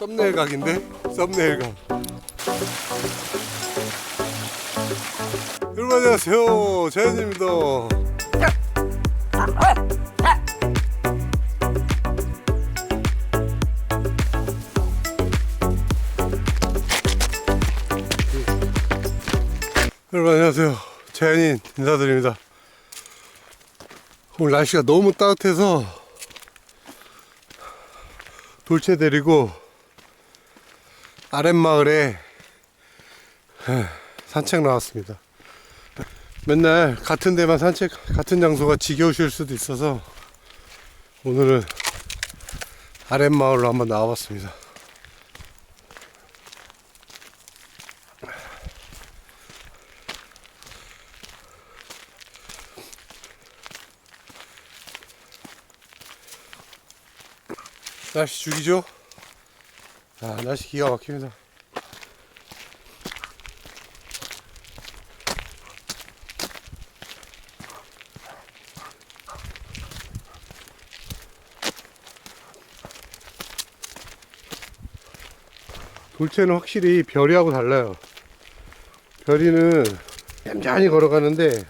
썸네일 각인데? 썸네일 각. 여러분 안녕하세요. 자연입니다. 여러분 안녕하세요. 자연인 인사드립니다. 오늘 날씨가 너무 따뜻해서 돌체 데리고 아랫마을에 에, 산책 나왔습니다. 맨날 같은 데만 산책, 같은 장소가 지겨우실 수도 있어서 오늘은 아랫마을로 한번 나와봤습니다. 날씨 죽이죠? 아, 날씨 기가 막힙니다. 돌체는 확실히 별이하고 달라요. 별이는 얌전히 걸어가는데,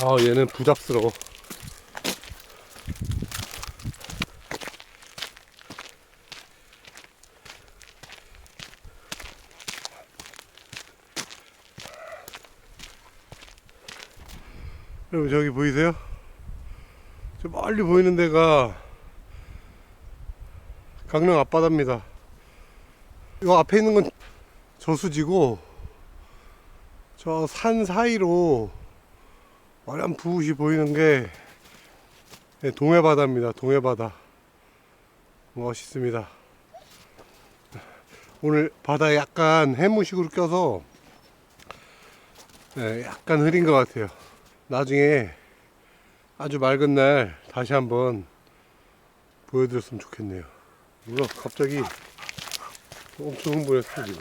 아, 얘는 부잡스러워. 여러분 저기 보이세요? 저 멀리 보이는 데가 강릉 앞바다입니다. 이 앞에 있는 건 저수지고 저 산 사이로 부시 보이는 게 네, 동해바다입니다. 동해바다. 멋있습니다. 오늘 바다에 약간 해무식으로 껴서 네, 약간 흐린 것 같아요. 나중에 아주 맑은 날 다시 한번 보여드렸으면 좋겠네요. 뭐야, 갑자기 엄청 흥분했어, 지금.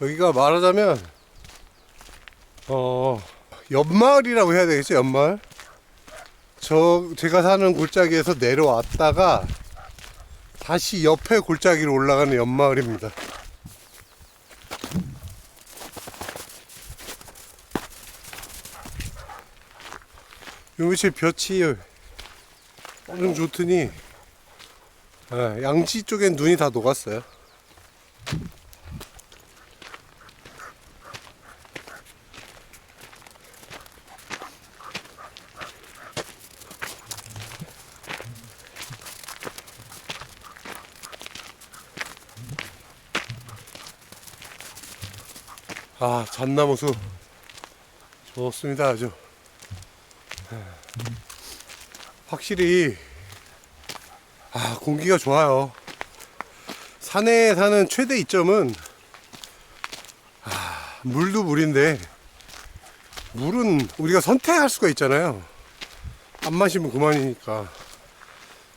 여기가 말하자면 어 연마을이라고 해야 되겠죠 연마을? 저 제가 사는 골짜기에서 내려왔다가 다시 옆에 골짜기로 올라가는 연마을입니다. 요 며칠 볕이 엄청 좋더니 예, 양지 쪽엔 눈이 다 녹았어요 아, 잣나무수. 좋습니다, 아주. 확실히, 아, 공기가 좋아요. 산에 사는 최대 이점은, 아, 물도 물인데, 물은 우리가 선택할 수가 있잖아요. 안 마시면 그만이니까.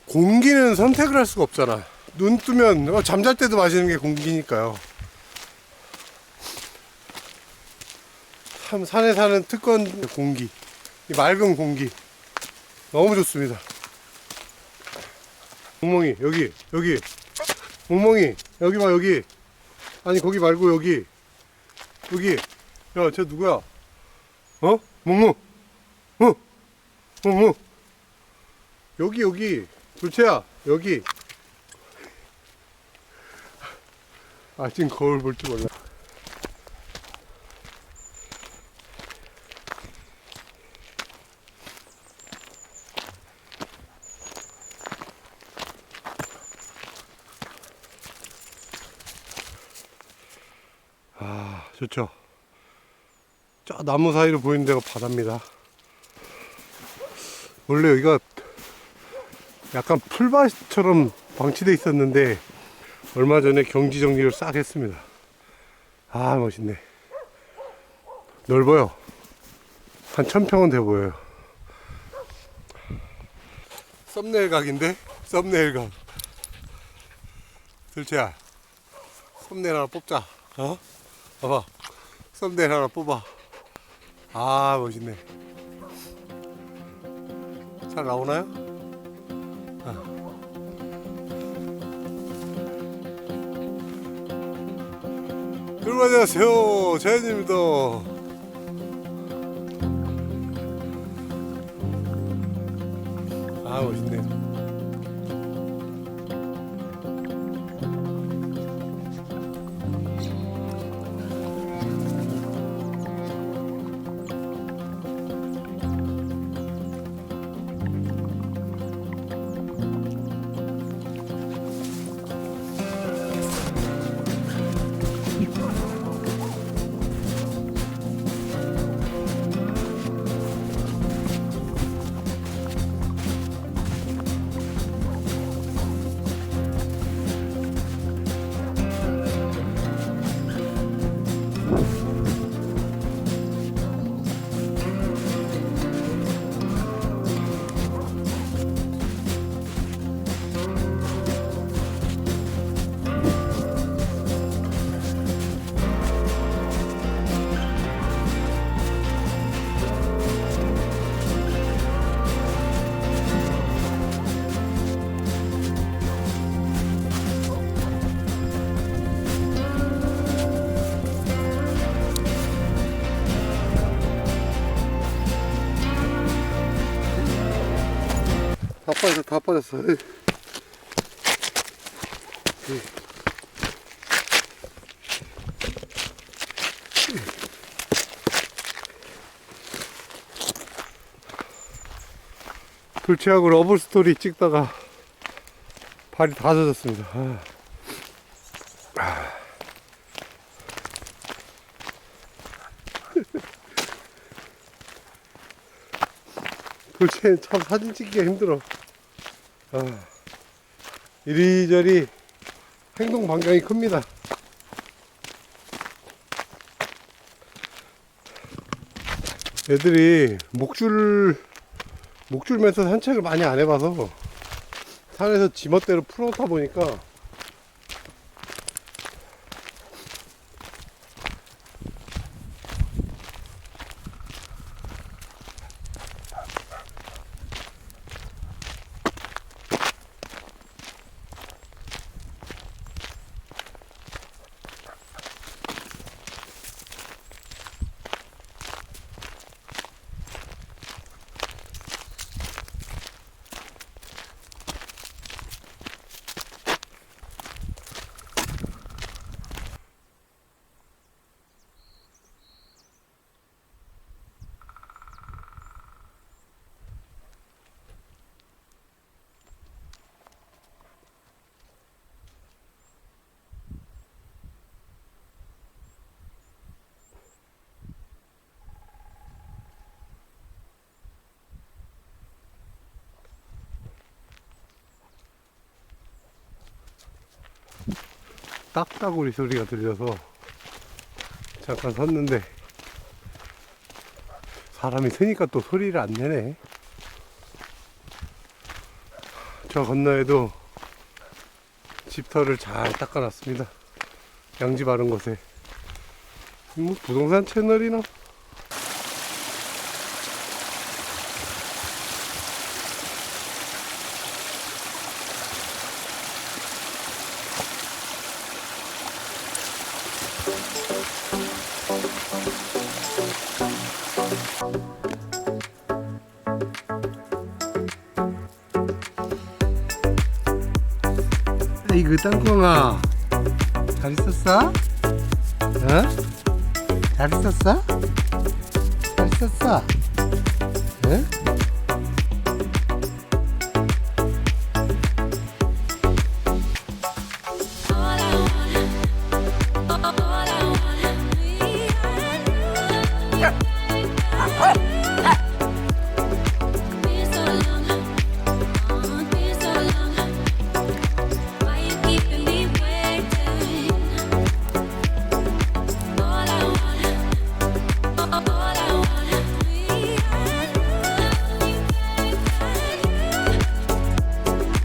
공기는 선택을 할 수가 없잖아. 눈 뜨면, 어, 잠잘 때도 마시는 게 공기니까요. 참 산에 사는 특권 공기 이 맑은 공기. 너무 좋습니다. 멍멍이 여기 여기. 멍멍이 여기 봐 여기. 아니 거기 말고 여기. 여기. 야 쟤 누구야? 어? 멍멍. 어? 멍멍. 여기 여기. 둘째야 여기. 아 지금 거울 볼 줄 몰라 아, 좋죠. 저 나무 사이로 보이는 데가 바다입니다. 원래 여기가 약간 풀밭처럼 방치돼 있었는데 얼마 전에 경지 정리를 싹 했습니다. 아, 멋있네. 넓어요. 한 천평은 돼 보여요. 썸네일 각인데? 썸네일 각. 들채야. 썸네일 하나 뽑자. 어? 봐봐. 썸네일 하나 뽑아. 아, 멋있네. 잘 나오나요? 아. 여러분 안녕하세요. 자연입니다. 아, 멋있네. 다 빠졌어, 다 빠졌어. 에이. 돌체하고 러블 스토리 찍다가 발이 다 젖었습니다. 아. 아. 돌체는 참 사진 찍기가 힘들어. 아. 이리저리 행동 반경이 큽니다. 애들이 목줄 목줄 매서 산책을 많이 안 해봐서 산에서 지멋대로 풀어타 보니까 딱따구리 소리가 들려서 잠깐 섰는데 사람이 서니까 또 소리를 안 내네. 저 건너에도 집터를 잘 닦아놨습니다. 양지 바른 곳에. 뭐 부동산 채널이나? 이그 땅콩아 잘 있었어? 어? 잘 있었어? 잘 있었어? 응?